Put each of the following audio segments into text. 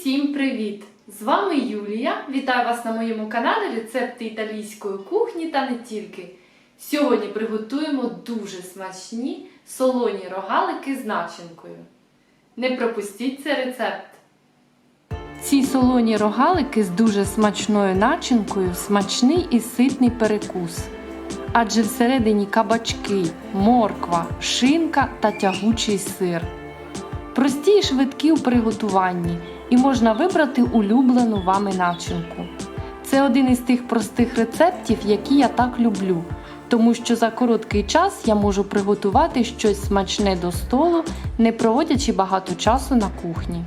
всім привіт! З вами Юлія. Вітаю вас на моєму каналі Рецепти італійської кухні та не тільки. Сьогодні приготуємо дуже смачні солоні рогалики з начинкою. Не пропустіть цей рецепт! Ці солоні рогалики з дуже смачною начинкою смачний і ситний перекус. Адже всередині кабачки, морква, шинка та тягучий сир. Прості і швидкі у приготуванні, і можна вибрати улюблену вами начинку. Це один із тих простих рецептів, які я так люблю, тому що за короткий час я можу приготувати щось смачне до столу, не проводячи багато часу на кухні.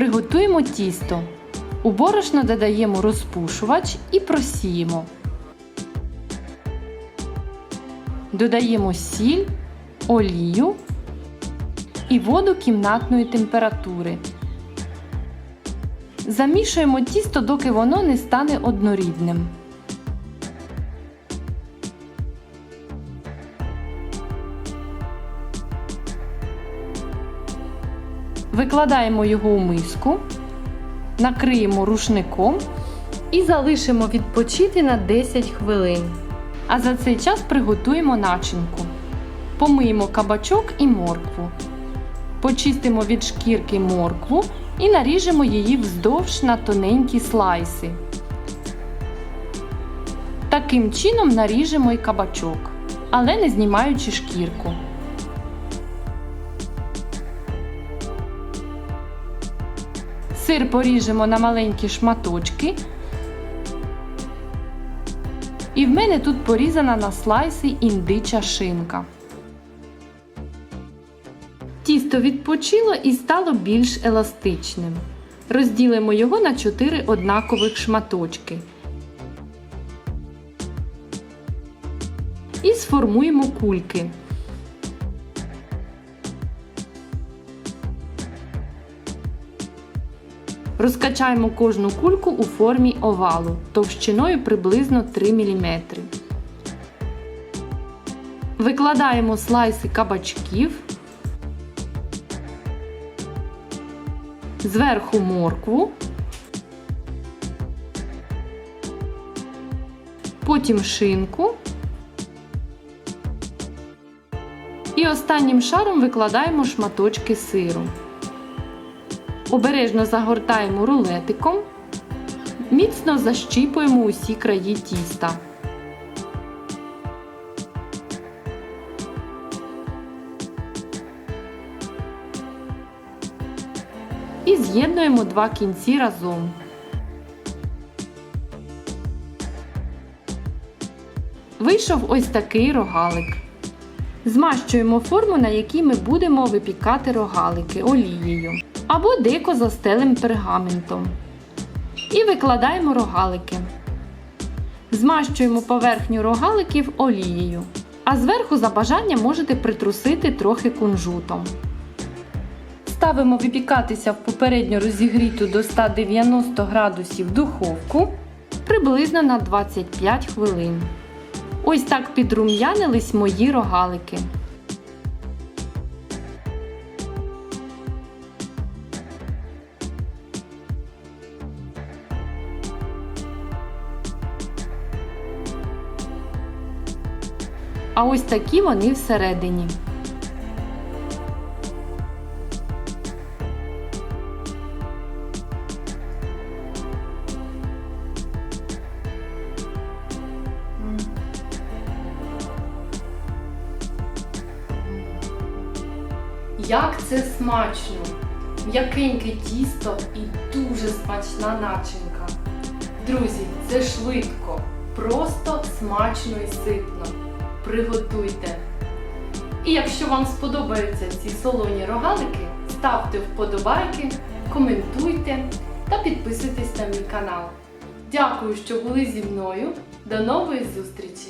Приготуємо тісто. У борошно додаємо розпушувач і просіємо. Додаємо сіль, олію і воду кімнатної температури. Замішуємо тісто, доки воно не стане однорідним. Викладаємо його у миску, накриємо рушником і залишимо відпочити на 10 хвилин. А за цей час приготуємо начинку. Помиємо кабачок і моркву. Почистимо від шкірки моркву і наріжемо її вздовж на тоненькі слайси. Таким чином наріжемо і кабачок, але не знімаючи шкірку. Сир поріжемо на маленькі шматочки. І в мене тут порізана на слайси індича шинка. Тісто відпочило і стало більш еластичним. Розділимо його на 4 однакових шматочки. І сформуємо кульки. Розкачаємо кожну кульку у формі овалу товщиною приблизно 3 мм. Викладаємо слайси кабачків, зверху моркву, потім шинку. І останнім шаром викладаємо шматочки сиру. Обережно загортаємо рулетиком, міцно защіпуємо усі краї тіста. І з'єднуємо два кінці разом. Вийшов ось такий рогалик. Змащуємо форму, на якій ми будемо випікати рогалики олією або дико застелим пергаментом. І викладаємо рогалики. Змащуємо поверхню рогаликів олією, а зверху за бажанням можете притрусити трохи кунжутом. Ставимо випікатися в попередньо розігріту до 190 градусів духовку приблизно на 25 хвилин. Ось так підрум'янились мої рогалики. А ось такі вони всередині. Як це смачно! М'якеньке тісто і дуже смачна начинка. Друзі, це швидко, просто смачно і ситно. Приготуйте! І якщо вам сподобаються ці солоні рогалики, ставте вподобайки, коментуйте та підписуйтесь на мій канал. Дякую, що були зі мною. До нової зустрічі!